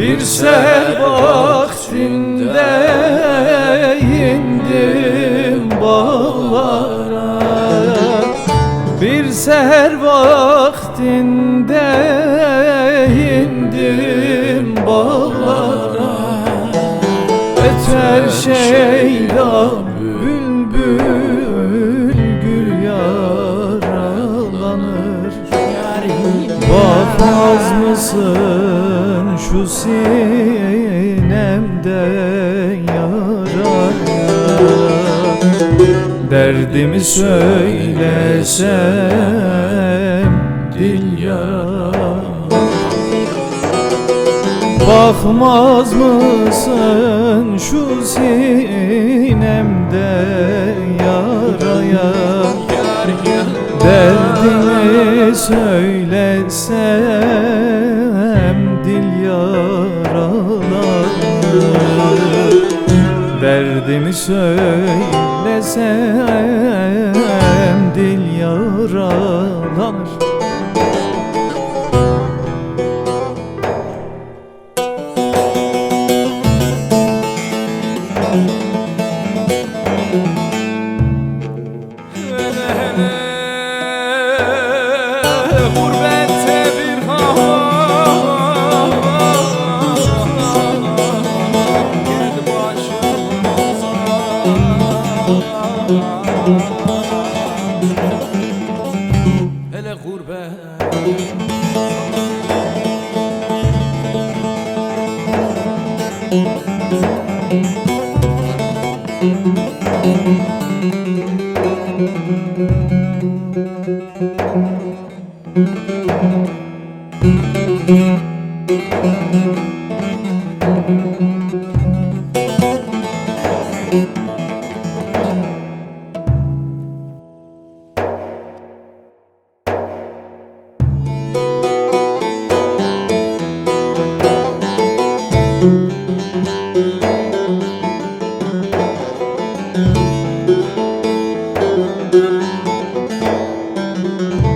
Bir seher vaktinde indim bağlara. Bir seher vaktinde indim bağlara. Öter şeydan Mısın şu sinemde yaraya. Derdimi söylesem dil yara Bakmaz mısın şu sinemde yaraya? Derdimi söylesem Derdimi söylesem dil yaralanır Hele gurbet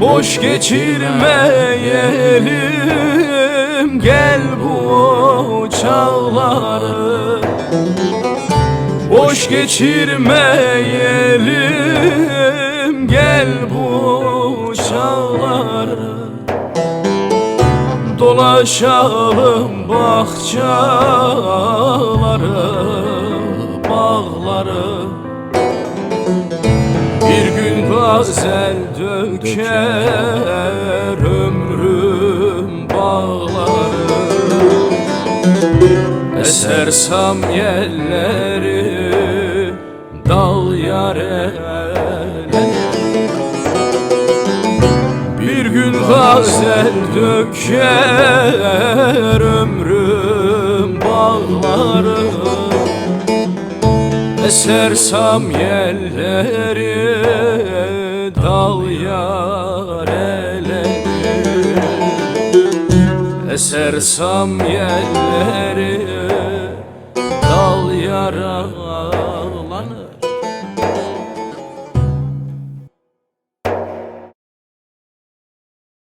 Boş geçirmeyelim. Gel bu çağları. Boş geçirmeyelim. Gel bu çağları. Dolaşalım bahçaları Bağları gazel döker ömrüm bağları. Eser samyelleri dal yare Bir gün gazel döker ömrüm bağları. Eser samyelleri Eser samyelleri dal yaraları